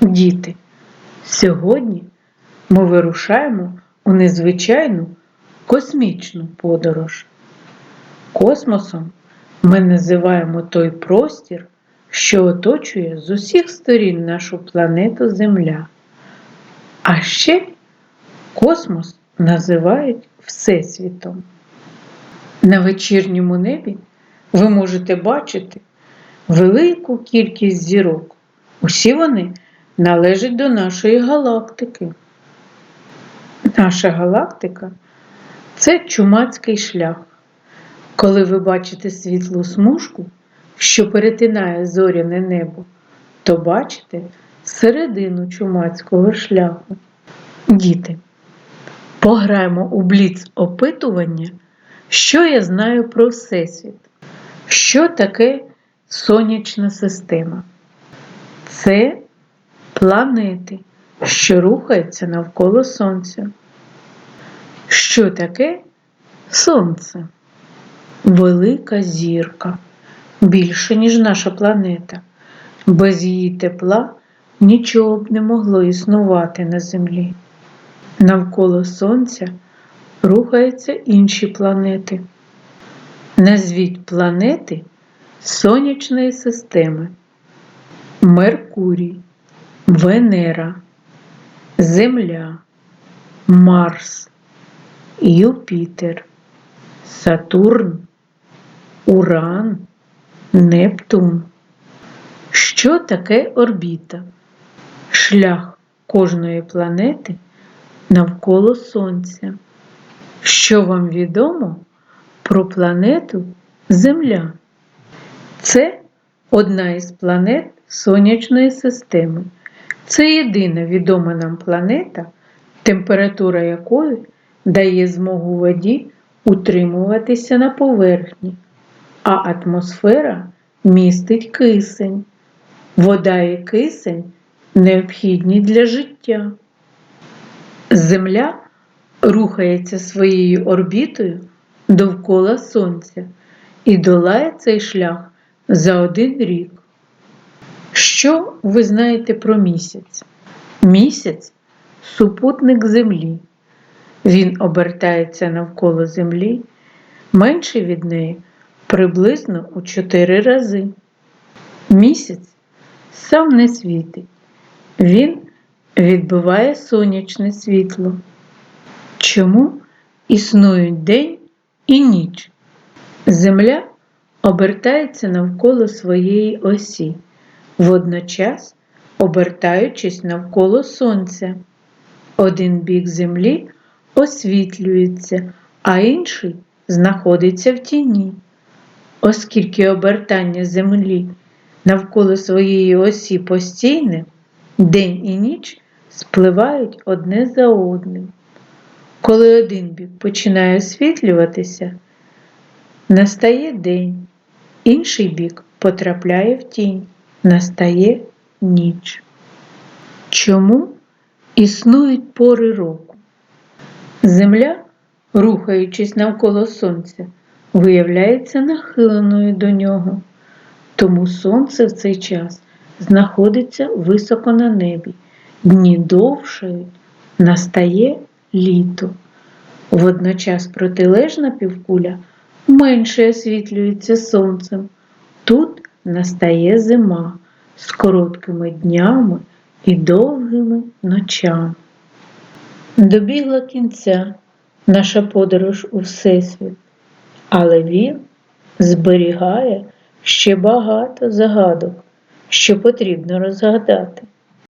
Діти, сьогодні ми вирушаємо у незвичайну космічну подорож. Космосом ми називаємо той простір, що оточує з усіх сторін нашу планету Земля. А ще космос називають Всесвітом. На вечірньому небі ви можете бачити велику кількість зірок. Усі вони належать до нашої галактики. Наша галактика це чумацький шлях. Коли ви бачите світлу смужку, що перетинає зоряне небо, то бачите середину чумацького шляху. Діти, пограємо у бліц опитування, що я знаю про Всесвіт. Що таке сонячна система? Це планети, що рухаються навколо Сонця. Що таке Сонце? Велика зірка, більше, ніж наша планета. Без її тепла нічого б не могло існувати на Землі. Навколо Сонця рухаються інші планети. Назвіть планети Сонячної системи. Меркурій, Венера, Земля, Марс, Юпітер, Сатурн, Уран, Нептун. Що таке орбіта? Шлях кожної планети навколо Сонця. Що вам відомо про планету Земля? Це одна із планет Сонячної системи. Це єдина відома нам планета, температура якої дає змогу воді утримуватися на поверхні, а атмосфера містить кисень. Вода і кисень необхідні для життя. Земля рухається своєю орбітою довкола Сонця і долає цей шлях за один рік. Що ви знаєте про місяць? Місяць супутник Землі. Він обертається навколо Землі, менший від неї приблизно у 4 рази. Місяць сам не світить. Він відбиває сонячне світло. Чому існують день і ніч? Земля обертається навколо своєї осі, водночас обертаючись навколо Сонця. Один бік Землі освітлюється, а інший знаходиться в тіні. Оскільки обертання Землі навколо своєї осі постійне, день і ніч спливають одне за одним. Коли один бік починає освітлюватися, настає день, інший бік потрапляє в тінь, настає ніч. Чому існують пори року? Земля, рухаючись навколо Сонця, виявляється нахиленою до нього, тому Сонце в цей час знаходиться високо на небі, дні довшають, настає літо. Водночас протилежна півкуля менше освітлюється сонцем. Тут настає зима з короткими днями і довгими ночами. Добігла кінця наша подорож у Всесвіт, але він зберігає ще багато загадок, що потрібно розгадати.